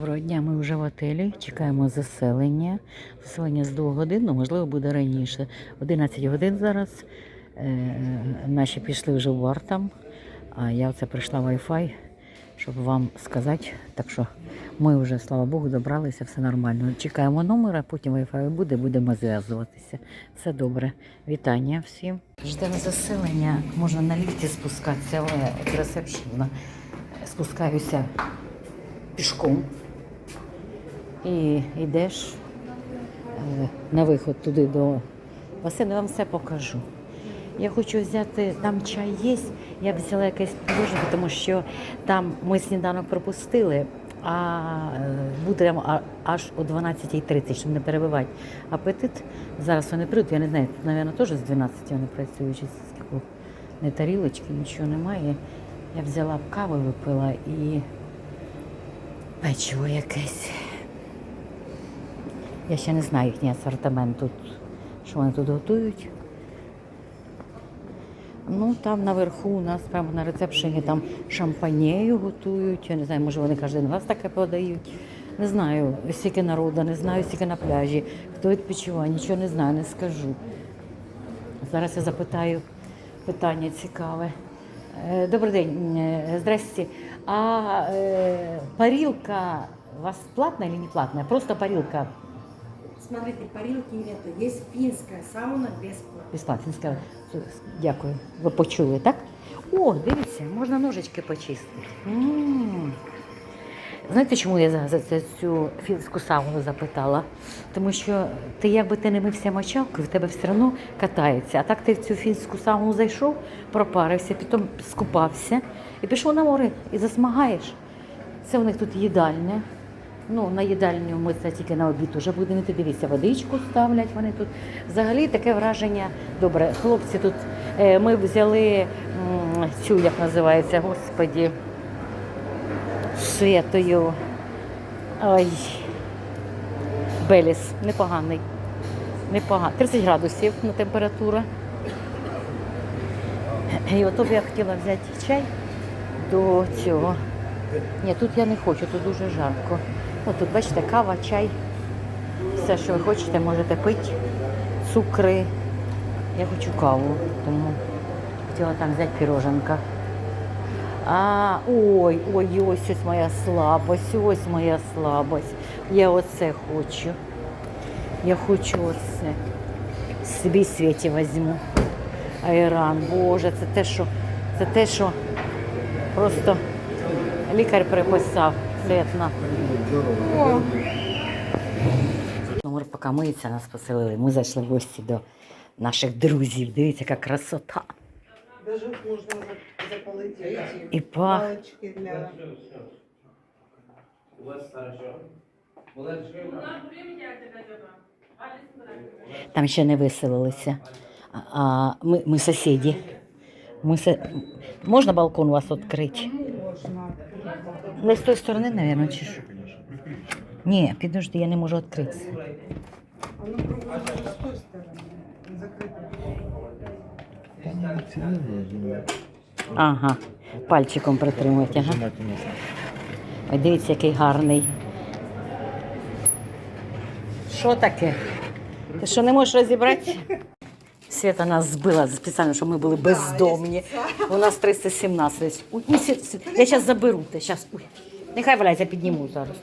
Доброго дня, ми вже в отелі, чекаємо заселення. Заселення з 2 годин, ну, можливо, буде раніше. 11 годин зараз. Е, наші пішли вже в бар там, а я оце прийшла в Wi-Fi, щоб вам сказати. Так що ми вже, слава Богу, добралися, все нормально. Чекаємо номера, потім Wi-Fi буде, будемо зв'язуватися. Все добре. Вітання всім. Ждемо заселення, можна на ліфті спускатися, але ресепшн спускаюся пішком. І йдеш е, на виход туди до басейну, вам все покажу. Я хочу взяти, там чай є, я б взяла якесь положення, тому що там ми сніданок пропустили, а е, будемо аж о 12.30, щоб не перебивати апетит. Зараз вони прийдуть, я не знаю, тут, мабуть, теж з 12 вони працюють, скільки не тарілочки, нічого немає. Я взяла б каву, випила і печиво якесь. Я ще не знаю їхній асортимент тут, що вони тут готують. Ну, там наверху у нас прямо на рецепшені там шампанєю готують. Я не знаю, може вони кожен раз таке подають. Не знаю, скільки народу, не знаю, скільки на пляжі, хто відпочиває, нічого не знаю, не скажу. Зараз я запитаю питання цікаве. Е, Добрий день, е, здрасте. А е, парилка у вас платная или не платная? Просто парилка Смотрите, парилки нету. Есть финская сауна бесплатно. безплатна. Дякую. Ви почули, так? О, дивіться, можна ножички почистити. М. Знаєте, чому я за, цю фінську сауну запитала? Тому що ти якби ти не мився мочалкою, в тебе все одно катається. А так ти в цю фінську сауну зайшов, пропарився, потім скупався і пішов на море і засмагаєш. Це у них тут їдальня. Ну, на їдальню ми це тільки на обід уже будемо йти. Дивіться, водичку ставлять вони тут. Взагалі таке враження. Добре, хлопці тут е, ми взяли цю, як називається, господі, святою. Ой. Беліс, непоганий. Непоганий. 30 градусів на температура. І ото б я хотіла взяти чай до цього. Ні, тут я не хочу, тут дуже жарко. О, тут бачите, кава, чай. Все, що ви хочете, можете пити. Цукри. Я хочу каву, тому хотіла там взяти піроженка. А, ой, ой, ось ось моя слабость, ось моя слабость. Я оце хочу. Я хочу оце. Собі світі візьму. Айран, Боже, це те, що, це те, що просто лікар приписав. Світна. Номер поки миється, нас поселили. Ми зайшли в гості до наших друзів. Дивіться, яка красота. Даже І пах. для... У вас хорошо. Там ще не виселилися. А, ми, ми сусіди. Ми се... Можна балкон у вас відкрити? Не з тої сторони, мабуть, чи що? Ні, підожди, я не можу відкрити. А пробуй с той стороны. Закрыто. Ага, пальчиком притримують. Ага. Ой, дивіться, який гарний. Що таке? Ти що не можеш розібрати? Свята нас збила спеціально, щоб ми були бездомні. У нас 317. Ой, ой, Свят, Свят, я зараз заберу. те, Щас. Ой. Нехай валяється, підніму зараз.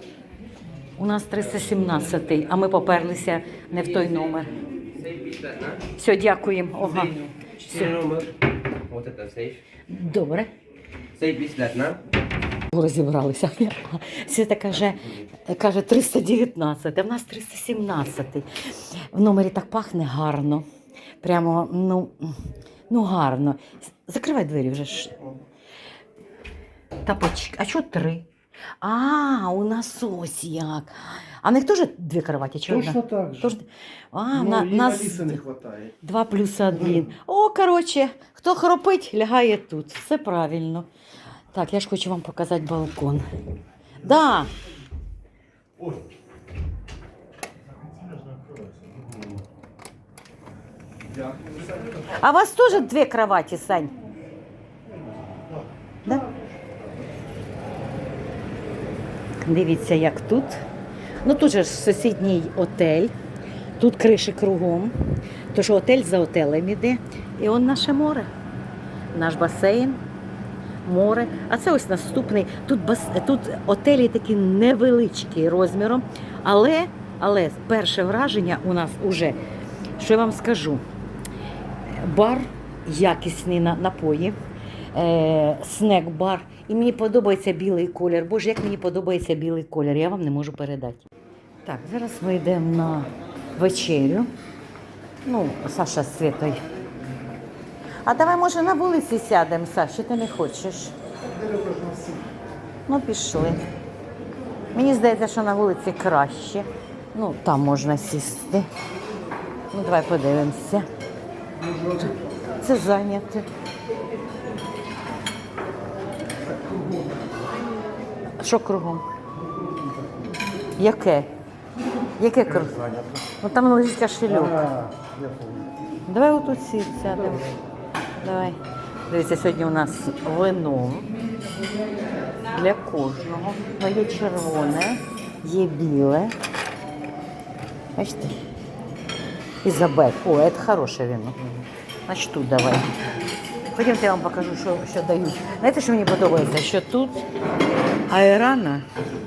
У нас 317, а ми поперлися не в той номер. Все, дякуємо. Ага. Четыре номер. Вот это сейф. Добре. Сейф бесплатно. розібралися. Свята каже, каже 319, а в нас 317. В номері так пахне гарно. Прямо, ну, ну гарно. Закривай двері вже. Тапочки. А чого три? А, у нас ось як. А в них теж дві кроваті? Чи Точно одна? так же. Тож- А, Ну, на, їй нас Аліси не вистачає. два плюс один. О, коротше, хто хропить, лягає тут. Все правильно. Так, я ж хочу вам показати балкон. Да. Ой. А у вас теж дві кроваті, Сань? Да? дивіться, як тут. Ну тут же сусідній отель, тут криші кругом. Тож отель за отелем іде. І он наше море, наш басейн, море. А це ось наступний. Тут бас... тут отелі такі невеличкі розміром, але, але перше враження у нас уже, що я вам скажу, бар, якісні на- напої, е, снек-бар. І мені подобається білий колір. Боже, як мені подобається білий колір, я вам не можу передати. Так, зараз ми йдемо на вечерю. Ну, Саша з Світою. А давай, може, на вулиці сядемо, Саш, чи ти не хочеш? Ну, пішли. Мені здається, що на вулиці краще. Ну, там можна сісти. Ну, давай подивимося. Це зайняте. Що кругом? Яке? Яке кругом? Ну там лежить кошельок. Давай отут сядемо. Давай. Дивіться, сьогодні у нас вино для кожного. Є червоне, є біле. Бачите? Ізабель. О, це хороше вино. Значить тут давай. Ходімте, я вам покажу, що, що дають. Знаєте, що мені подобається? Що тут айрана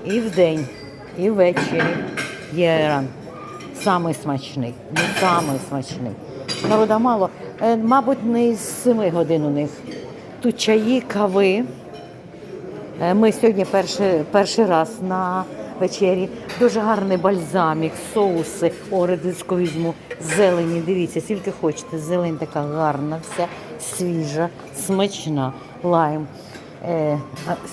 і вдень, і ввечері є айран. Самий смачний. Ну, самий смачний. Народа мало. Е, Мабуть, не з 7 годин у них. Тут чаї, кави. Е, Ми сьогодні перший, перший раз на вечері. Дуже гарний бальзамік, соуси. О, редиску візьму. Зелені, дивіться, скільки хочете. Зелень така гарна, вся свіжа, смачна, лайм. Е,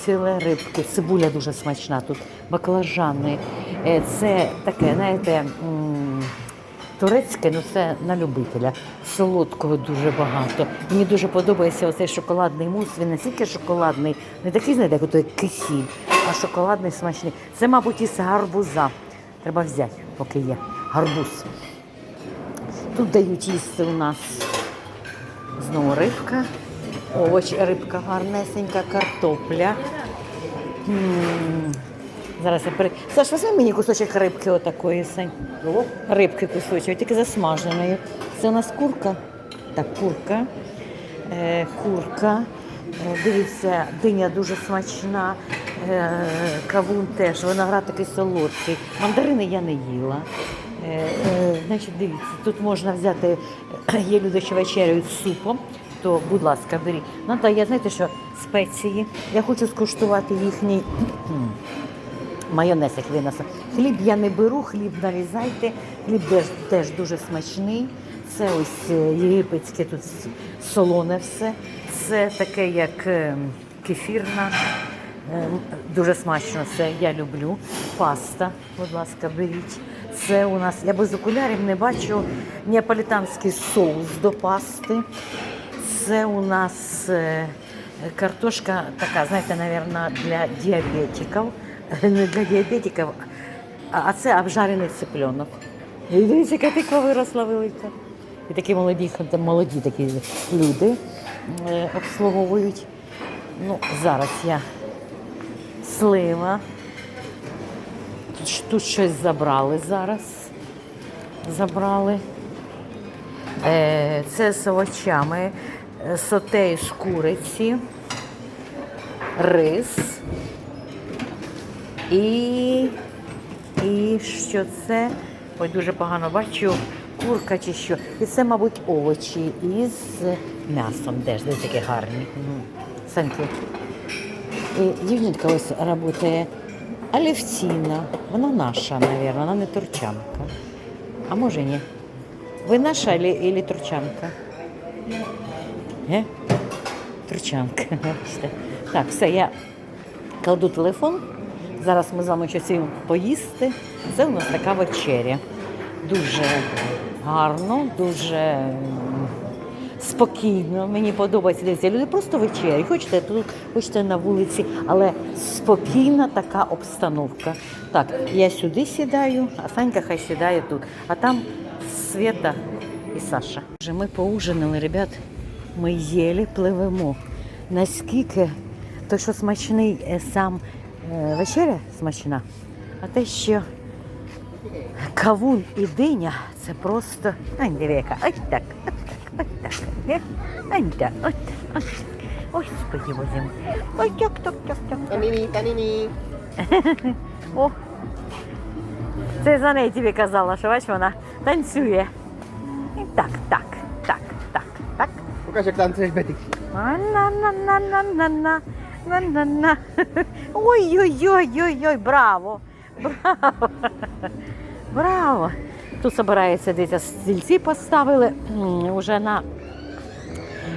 філе рибки, цибуля дуже смачна тут, баклажани. Е, це таке, знаєте, турецьке, ну це на любителя. Солодкого дуже багато. Мені дуже подобається оцей шоколадний мус. Він не тільки шоколадний, не такий, знаєте, як той кисіль, а шоколадний смачний. Це, мабуть, із гарбуза. Треба взяти, поки є. Гарбуз. Тут дають їсти у нас знову рибка. Овоч, рибка гарнесенька, картопля. М, Зараз я пере... Саш, візьми мені кусочок рибки отакої. Рибки кусочок, тільки засмаженої. Це у нас курка. Так, курка. Е, курка. Е, дивіться, диня дуже смачна. Е, кавун теж, виноград такий солодкий. Мандарини я не їла. Е, е, значить, дивіться, тут можна взяти, є люди, що вечеряють з супом, то, будь ласка, беріть. Ну, та я знаєте, що спеції. Я хочу скуштувати їхній майонез, як винесе. Хліб я не беру, хліб нарізайте. Хліб теж, теж дуже смачний. Це ось єгипетське тут солоне все. Це таке, як е, кефір наш. Е, Дуже смачно це я люблю. Паста, будь ласка, беріть. Це у нас, я без окулярів не бачу неаполітанський соус до пасти. Це у нас е, картошка така, знаєте, мабуть, для діабетиків. Не для діабетиків, а це обжарений цыпленок. І дивіться, яка тиква виросла велика. І такі молоді, там молоді такі люди е, обслуговують. Ну, зараз я слива. Тут, тут щось забрали зараз. Забрали. Е, Це з овочами, е, соте із куриці, рис і, і що це? Ой, дуже погано бачу, курка чи що. І це, мабуть, овочі із м'ясом. Де ж де такі гарні. Саньки. І дівчинка ось працює Алевціна. Вона наша, мабуть, вона не турчанка. А може ні? Ви наша или, турчанка? Е? Турчанка. Так, все, я кладу телефон. Зараз ми з вами їм поїсти. Це у нас така вечеря. Дуже гарно, дуже спокійно. Мені подобається. Дивіться, люди просто вечерять. Хочете тут, хочете на вулиці, але спокійна така обстановка. Так, я сюди сідаю, а Санька хай сідає тут. А там Света і Саша. Вже Ми поужинали, ребят. Ми їли, пливемо. Наскільки то, що смачний е, сам е, вечеря смачна, а те, що кавун і диня це просто. Диви. Ось так, ось так. Е, Ань, так, ось ось так. Ой, так, так, так, так. Та-ні-ні, та-ні-ні. О, це за неї тобі казала, що бач, вона танцює. І так, так, так, так, так. Покажи, як танцюєш, Бетик. На-на-на-на-на-на. На-на-на. Ой-ой-ой-ой-ой, браво! Браво! Браво! Тут збирається дивіться, стільці поставили м, уже на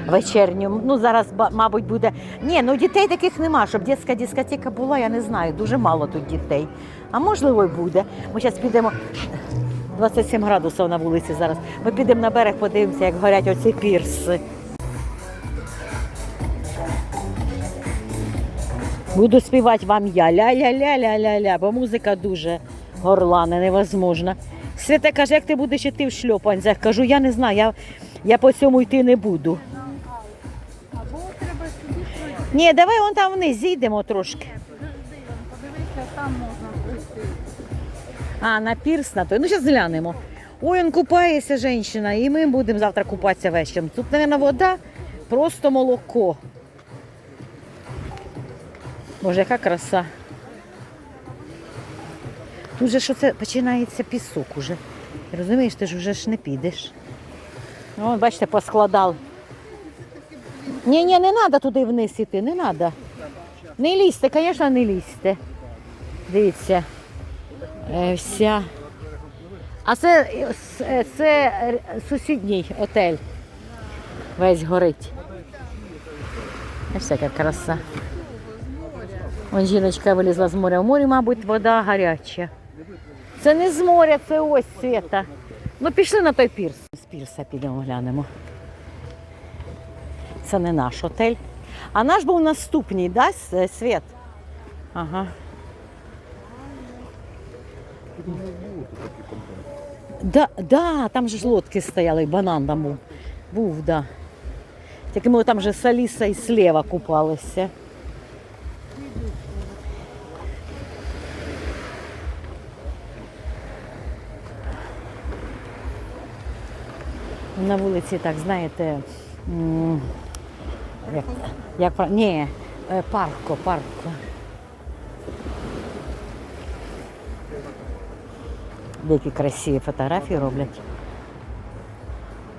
вечерню. Ну, зараз, мабуть, буде. Ні, ну дітей таких нема, щоб дитяча дискотека була, я не знаю. Дуже мало тут дітей. А можливо, й буде. Ми зараз підемо. 27 градусів на вулиці зараз. Ми підемо на берег, подивимося, як горять оці пірси. Буду співати вам я. Ля-ля-ля-ля-ля-ля, бо музика дуже горлана, невозможна. Свята каже, як ти будеш йти в шльопанцях? Кажу, я не знаю, я, я по цьому йти не буду. Ні, давай вон там вниз зійдемо трошки. А, на пірс на той. Ну, зараз глянемо. Ой, он купається жінка, і ми будемо завтра купатися вечором. Тут, мабуть, вода, просто молоко. Боже, яка краса. Тут що це починається пісок уже. Розумієш, ти ж вже ж не підеш. Ну, бачите, поскладали. Ні, ні, не треба туди вниз іти, не треба. Не лізьте, звісно, не лізьте. Дивіться. Е, вся. А це, е, це е, сусідній отель. Весь горить. Ось краса. Вон жіночка вилізла з моря. В морі, мабуть, вода гаряча. Це не з моря, це ось світа. Ну, пішли на той пірс. З пірса підемо глянемо. Це не наш отель. А наш був наступний, да, С- світ? Ага. Да, да, там же ж лодки стояли, банан там був. Був, да. Тільки ми там вже з Аліса і слева купалися. На вулиці, так, знаєте, як, як ні, е, парко, парко. Деякі красиві фотографії роблять.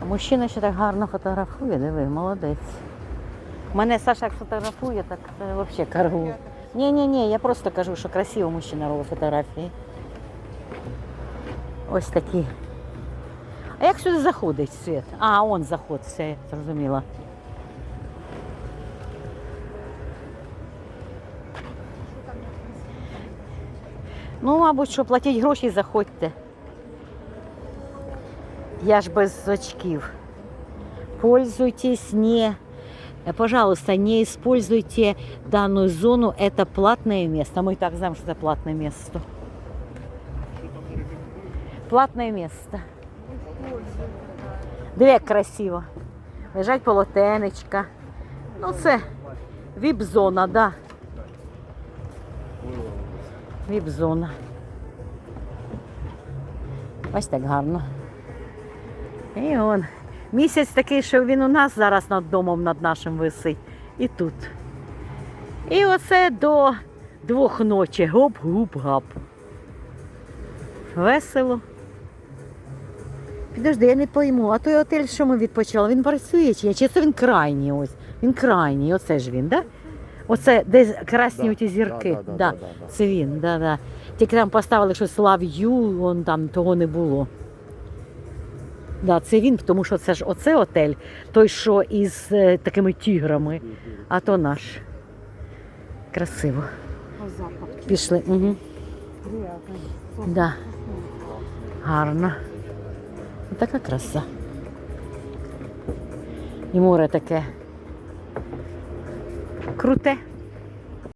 Мужчина ще так гарно фотографує, диви, молодець. Мене Саша як фотографує, так це взагалі каргу. Ні, ні, ні, я просто кажу, що красиво мужчина робить фотографії. Ось такі. А як сюди заходить світ? А, он заход, все, я зрозуміла. Ну, мабуть, що платіть гроші і заходьте. Я ж без очків. Пользуйтесь не, э, пожалуйста, не используйте данную зону. Это платное место. Мы и так знаем, что это платное место. Платне место. Диви, як красиво. Лежать полотенечка. Ну, це віп-зона, да. Віп-зона. Ось так гарно. І он. Місяць такий, що він у нас зараз над домом над нашим висить. І тут. І оце до двох ночі. Гоп-гуп-гап. Весело. Підожди, я не пойму, а той отель, що ми відпочивали, він працює чи ні? Чи це він крайній ось? Він крайній, оце ж він, так? Да? Оце десь красні Да, оті зірки. да, да, Да, да, да. Це він, да, да. Тільки там поставили щось You, вон там того не було. Да, це він, тому що це ж оце отель, той, що із е, такими тіграми, а то наш. Красиво. Пішли. Угу. Да. Гарно. Така краса. І море таке. Круте.